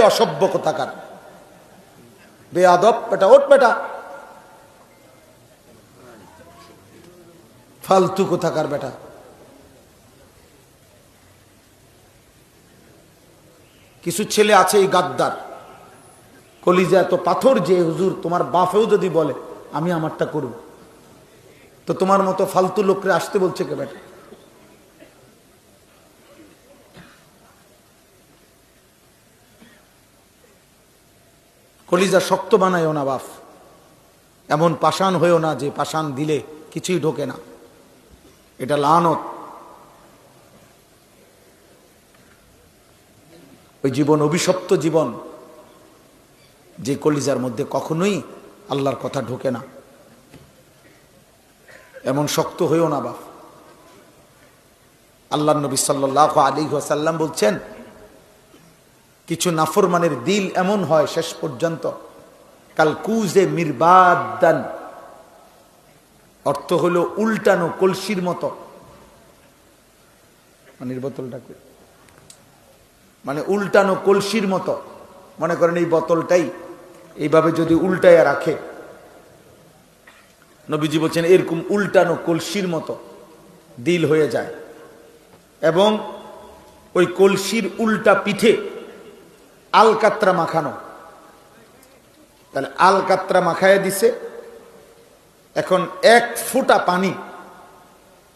অসভ্য কোথাকার। বেয়াদব, বেটা ওট বেটা। ফালতু কোথাকার বেটা। কিছু ছেলে আছে এই গাদ্দার। কলিজা এত পাথর যে, হুজুর, তোমার বাপেও যদি বলে, আমি আমারটা করব। তো তোমার মতো ফালতু লোকরে আসতে বলছে কে বেটা? কলিজা শক্ত বানায়ও না বাপ এমন পাষাণ হয়েও না যে পাষাণ দিলে কিছুই ঢোকে না। এটা লানত। ওই জীবন, অভিশপ্ত জীবন, যে কলিজার মধ্যে কখনোই আল্লাহর কথা ঢোকে না। এমন শক্ত হয়েও না বাপ আল্লাহ নবী সাল্লাহ আলী সাল্লাম বলছেন কিছু নাফরমানের দিল এমন হয় শেষ পর্যন্ত, কাল কুজে মিরবাদান। অর্থ হলো উল্টানো কলসির মতো। পানির বোতলটা মানে উল্টানো কলসির মতো। মনে করেন এই বোতলটাই এইভাবে যদি উল্টায়া রাখে, নবীজি বলছেন এরকম উল্টানো কলসির মতো দিল হয়ে যায়। এবং ওই কলসির উল্টা পিঠে আলকাত্রা মাখানো। তাহলে আলকাত্রা মাখায় দিছে। এখন এক ফুটা পানি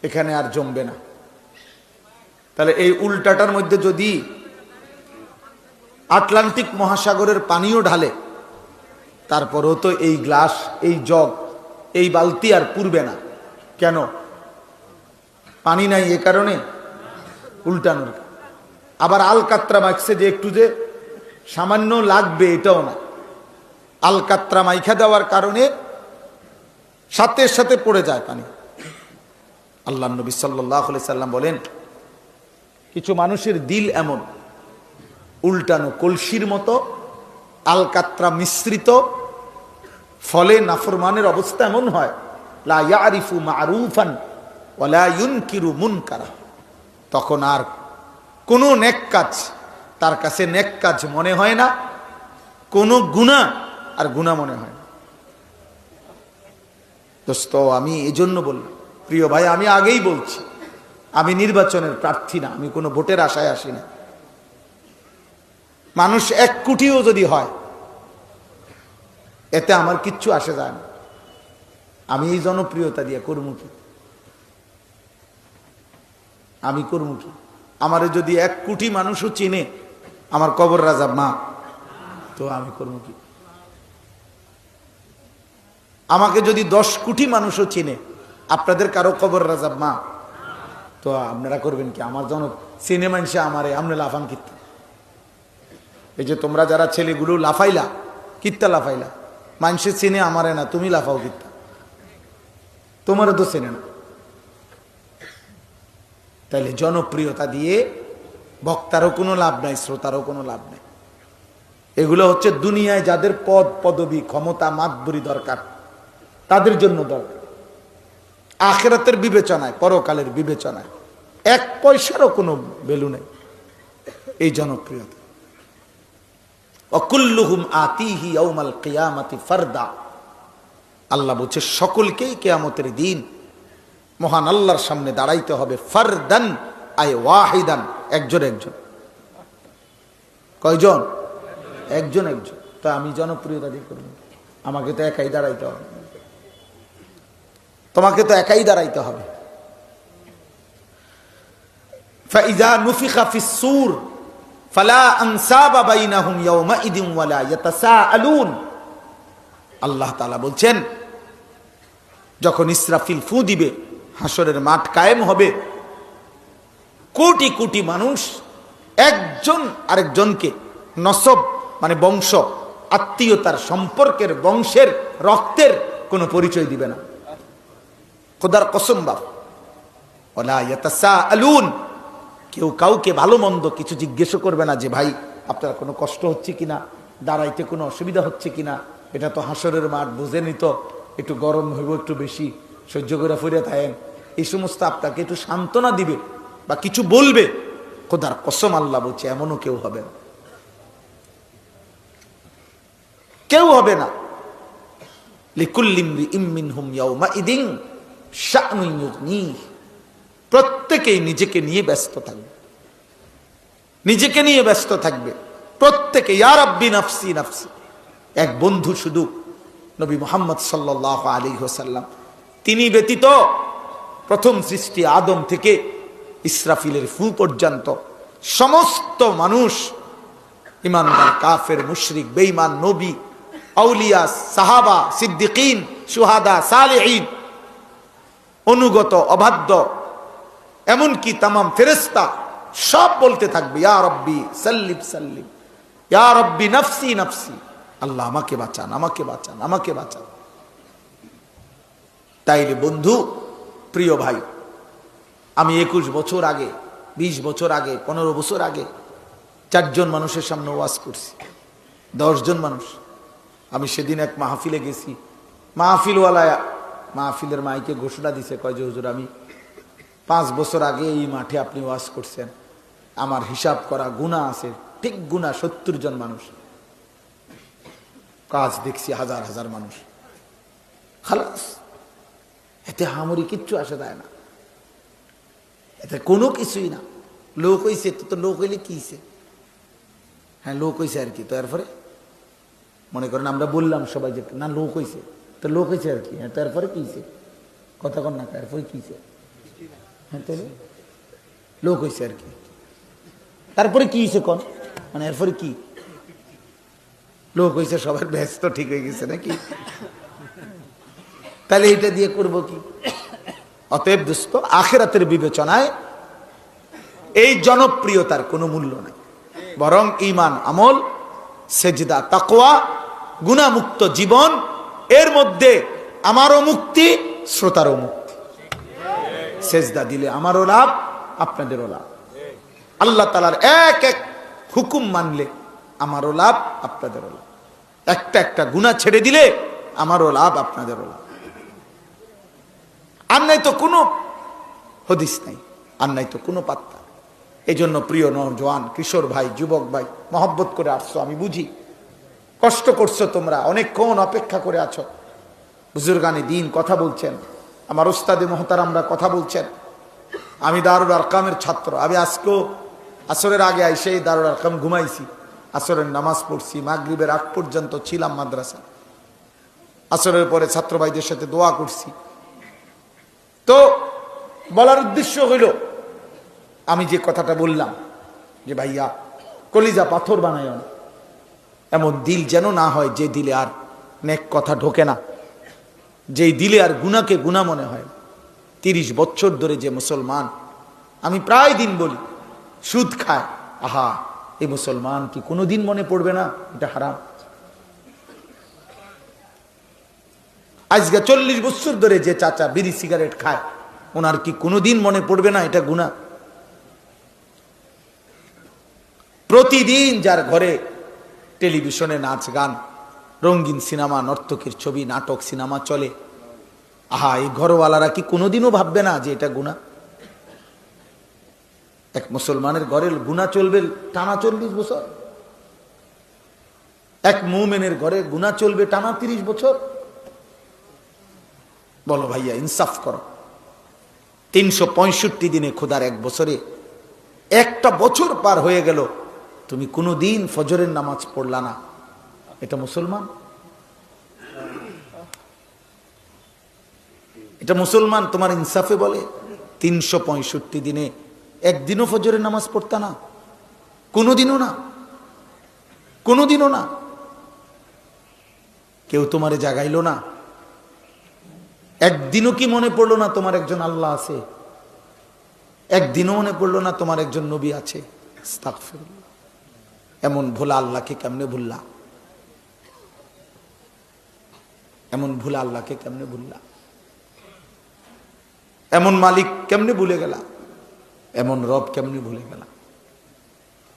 এখানে আর জমবে না। তাহলে এই উল্টাটার মধ্যে যদি আটলান্টিক মহাসাগরের পানিও ঢালে, তারপরেও তো এই গ্লাস, এই জগ, এই বালতি আর পুরবে না। কেন? পানি নাই এ কারণে উল্টানোর। আবার আলকাত্রা মাখছে যে একটু যে সামান্য লাগবে এটাও না। আলকাত্রা মাইখা দেওয়ার কারণে সাথে সাথে পড়ে যায় পানি। আল্লাহ নবী সাল্লাহ সাল্লাম বলেন, কিছু মানুষের দিল এমন, উল্টানো কলসির মতো, আলকাত্রা মিশ্রিত, ফলে নাফরমানের অবস্থা এমন হয় তখন আর কোনো নেক কাজ তার কাছে নেক কাজ মনে হয় না, কোনো গুণা আর গুণা মনে হয় না। দোস্ত, আমি এই জন্য বললাম, প্রিয় ভাই, আমি আগেই বলছি, আমি নির্বাচনের প্রার্থী না, আমি কোনো ভোটের আশায় আসি না। মানুষ এক কোটিও যদি হয়, এতে আমার কিচ্ছু আসে যায় না। আমি এই জনপ্রিয়তা দিয়ে করব কি? আমি করব কি? আমারে যদি এক কোটি মানুষও চিনে আমার কবর রাজা মা। তো আমি করব কি? আমাকে যদি দশ কোটি মানুষও চিনে আপনাদের কারও কবর রাজা মা। তো আপনারা করবেন কি? আমার জন চিনে মানুষে আমারে আপনি লাফান কিত্তা। এই যে তোমরা যারা ছেলেগুলো লাফাইলা কিত্তা লাফাইলা মানুষে চিনে আমারে না তুমি লাফাও কিত্তা। তোমারও তো চেনে না। তাইলে জনপ্রিয়তা দিয়ে বক্তারও কোনো লাভ নাই, শ্রোতারও কোনো লাভ নাই। এগুলো হচ্ছে দুনিয়ায় যাদের পদ, পদবি, ক্ষমতা, মাতবরি দরকার, তাদের জন্য দরকার। আখেরাতের বিবেচনায়, পরকালের বিবেচনায় এক পয়সারও কোনো ভ্যালু নেই এই জনপ্রিয়তা। অকুল্লুহুম আতিহি ইয়াউমাল কিয়ামাতি ফারদা। আল্লাহ বলছে, সকলকেই কেয়ামতের দিন মহান আল্লাহর সামনে দাঁড়াইতে হবে ফারদান আই ওয়াহিদান। একজন একজন কয়জন একজন একজন তা আমি জনপ্রিয়তা দিয়ে করব আমাকে তো একাই দাঁড়াইতে হবে তোমাকে তো একাই দাঁড়াইতে হবে فإذا نفخ في الصور فلا أنساب بينهم يومئذ ولا يتساءلون আল্লাহ তাআলা বলছেন যখন ইসরাফিল ফু দিবে হাসরের মাঠ কায়েম হবে কোটি কোটি মানুষ একজন আরেকজনকে নসব মানে বংশ, আত্মীয়তার সম্পর্কের, বংশের, রক্তের কোনো পরিচয় দিবে না। খোদার কসম ওলা আলুন কেউ কাউকে ভালো মন্দ কিছু জিজ্ঞেস করবে না যে, ভাই, আপনার কোনো কষ্ট হচ্ছে কিনা? দাঁড়াইতে কোনো অসুবিধা হচ্ছে কিনা? এটা তো হাসরের মাঠ বুঝে নিত একটু গরম হইব একটু বেশি, সহ্য করে ফিরে থাকেন। এই সমস্ত আপনাকে একটু সান্ত্বনা দিবে। বা কিছু বলবে, খোদার কসম আল্লাহ বলছে, এমনও কেউ হবে না। কেউ হবে না। প্রত্যেকেই নিজেকে নিয়ে ব্যস্ত থাকবে। নিজেকে নিয়ে ব্যস্ত থাকবে। প্রত্যেকে এক বন্ধু শুধু নবী মোহাম্মদ সাল্লাহ আলী হোসাল্লাম তিনি ব্যতীত প্রথম সৃষ্টি আদম থেকে ইসরাফিলের ফু পর্যন্ত সমস্ত মানুষ, ইমানদার, কাফের, মুশরিক, বেঈমান, নবী, আউলিয়া, সাহাবা, সিদ্দিকিন সুহাদা সালেহীন, অনুগত, অবাধ্য, এমনকি তামাম ফেরেস্তা সব বলতে থাকবে, ইয়া রব্বি, সাল্লিম সাল্লিম, ইয়া রব্বি, নফসি নফসি, আল্লাহ আমাকে বাঁচান আমাকে বাঁচান আমাকে বাঁচান। তাইলে বন্ধু, প্রিয় ভাই আমি একুশ বছর আগে ২০ বছর আগে, পনেরো বছর আগে চারজন মানুষের সামনে ওয়াজ করছি। দশজন মানুষ। আমি সেদিন এক মাহফিলে গেছি। মাহফিলওয়ালা মাহফিলের মাইকে ঘোষণা দিছে, কয় যে, হুজুর, আমি পাঁচ বছর আগে এই মাঠে আপনি ওয়াজ করছেন। আমার হিসাব করা গুণা আছে, ঠিক গুণা সত্তর জন মানুষ। কাজ দেখছি হাজার হাজার মানুষ। খালাস, এতে হামরি কিচ্ছু আসে দেয় না। এতে কোনো কিছুই না। লোক হইছে তো তো লোক হইলে কি হইছে? হ্যাঁ লোক হইছে আর কি। তো এরপরে? মনে করেন আমরা বললাম সবাই যে, না, লোক হইছে। তো লোক হয়েছে আর কি। হ্যাঁ তো এরপরে কি হইছে? কথা কন না এরপরে কি হইছে? হ্যাঁ তাহলে? লোক হয়েছে আর কি। তারপরে কি হয়েছে কন? মানে এরপরে কি? লোক হয়েছে সবার ব্যস্ত ঠিক হয়ে গেছে নাকি? তাহলে এটা দিয়ে করব কি? অতএব দোস্ত, আখেরাতের বিবেচনায় এই জনপ্রিয়তার কোনো মূল্য নাই। বরং ইমান আমল, সেজদা তাকোয়া গুণামুক্ত জীবন, এর মধ্যে আমারও মুক্তি, শ্রোতারও মুক্তি। সেজদা দিলে আমারও লাভ, আপনাদেরও লাভ। আল্লাহ তালার এক এক হুকুম মানলে আমারও লাভ, আপনাদেরও লাভ। একটা একটা গুণা ছেড়ে দিলে আমারও লাভ, আপনাদেরও লাভ। আর নাই তো কোনো হদিস নাই, আর নাই তো কোনো পাত্তা। এই জন্য প্রিয় নজওয়ান কিশোর ভাই, যুবক ভাই, মহব্বত করে আসছো, আমি বুঝি। কষ্ট করছ তোমরা, অনেকক্ষণ অপেক্ষা করে আছো। বুজুর্গানি দিন কথা বলছেন, আমার ওস্তাদে মহতারামরা কথা বলছেন। আমি দারুল আরকামের ছাত্র, আমি আজকেও আসরের আগে আইসে দারুল আরকাম ঘুমাইছি। আসরের নামাজ পড়ছি, মাগরিবের আগ পর্যন্ত ছিলাম মাদ্রাসা আসরের পরে ছাত্র ভাইদের সাথে দোয়া করছি। তো বলার উদ্দেশ্য হইল, আমি যে কথাটা বললাম, যে ভাইয়া, কলিজা পাথর বানায় না এমন দিল যেন না হয় যে দিলে আর নেক কথা ঢোকে না। যেই দিলে আর গুনাকে গুণা মনে হয়। তিরিশ বছর ধরে যে মুসলমান, আমি প্রায় দিন বলি, সুদ খায়। আহা, এই মুসলমান কি কোনোদিন মনে পড়বে না? এটা হারাম। আজকে চল্লিশ বছর ধরে যে চাচা বিড়ি সিগারেট খায়, ওনার কি কোনোদিন মনে পড়বে না এটা গুণা প্রতিদিন যার ঘরে টেলিভিশনে নাচ গান, রঙিন সিনেমা, নর্তকীর ছবি, নাটক, সিনেমা চলে, আহা, এই ঘরওয়ালারা কি কোনোদিনও ভাববে না যে এটা গুণা এক মুসলমানের ঘরের গুণা চলবে টানা চল্লিশ বছর? এক মুমেনের ঘরে গুণা চলবে টানা তিরিশ বছর? বলো ভাইয়া, ইনসাফ করো। তিনশো পঁয়ষট্টি দিনে খোদার এক বছরে একটা বছর পার হয়ে গেল, তুমি কোনো দিন ফজরের নামাজ পড়লা না। এটা মুসলমান? এটা মুসলমান তোমার ইনসাফে বলে, তিনশো পঁয়ষট্টি দিনে একদিনও ফজরের নামাজ পড়তা না? কোনোদিনও না? কোনোদিনও না? কেউ তোমারে জাগাইলো না? একদিনও কি মনে পড়ল না তোমার একজন আল্লাহ আছে? একদিনও মনে পড়ল না তোমার একজন নবী আছে। এমন ভোলা আল্লাহকে কেমনে ভুললা? এমন ভুলা আল্লাহকে কেমনে ভুললা? এমন মালিক কেমনে ভুলে গেলা? এমন রব কেমনে ভুলে গেলা?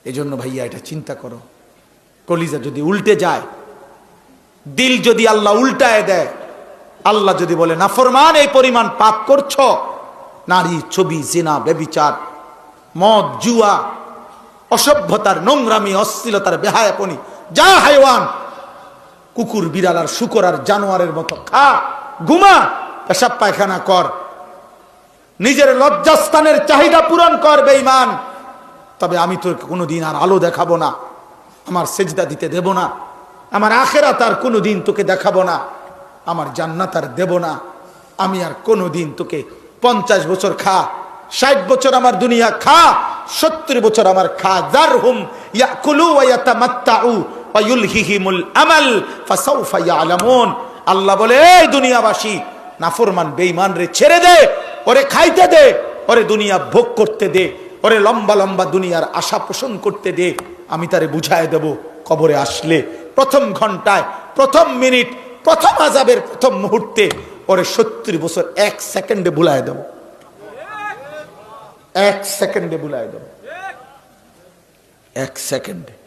এই জন্য ভাইয়া, এটা চিন্তা করো। কলিজা যদি উল্টে যায়, দিল যদি আল্লাহ উল্টায় দেয় আল্লাহ যদি বলে নাফরমান এই পরিমাণ পাপ করছ। নারী, ছবি, জিনা বেবিচার মদ, জুয়া, অসভ্যতার, নোংরামি, অশ্লীলতার, বেহায়াপনি, যা হাইওয়ান, কুকুর, বিড়াল আর শুকর আর জানোয়ারের মতো, খা, ঘুমা, পেশাব, পায়খানা কর। নিজের লজ্জাস্থানের চাহিদা পূরণ কর, বেঈমান। তবে আমি তোর কোনোদিন আর আলো দেখাবো না, আমার সেজদা দিতে দেব না, আমার আখেরাত আর কোনোদিন তোকে দেখাবো না। আমার জান্নাত আর দেব না। আমি আর কোনোদিন তোকে পঞ্চাশ বছর খা, ষাট বছর আমার দুনিয়া খা, সত্তর বছর আমার খা। জার হুম আল্লাহ বলে, এই দুনিয়াবাসী, নাফরমান, বেঈমান রে, ছেড়ে দে, ওরে খাইতে দে, ওরে দুনিয়া ভোগ করতে দে, ওরে লম্বা লম্বা দুনিয়ার আশা পোষণ করতে দে। আমি তারে বুঝায় দেব, কবরে আসলে প্রথম ঘন্টায়, প্রথম মিনিট প্রথম আজাবের প্রথম মুহূর্তে ওরে সত্তর বছর এক সেকেন্ডে বুলায় দেব। এক সেকেন্ডে বুলায় দেব। এক সেকেন্ডে।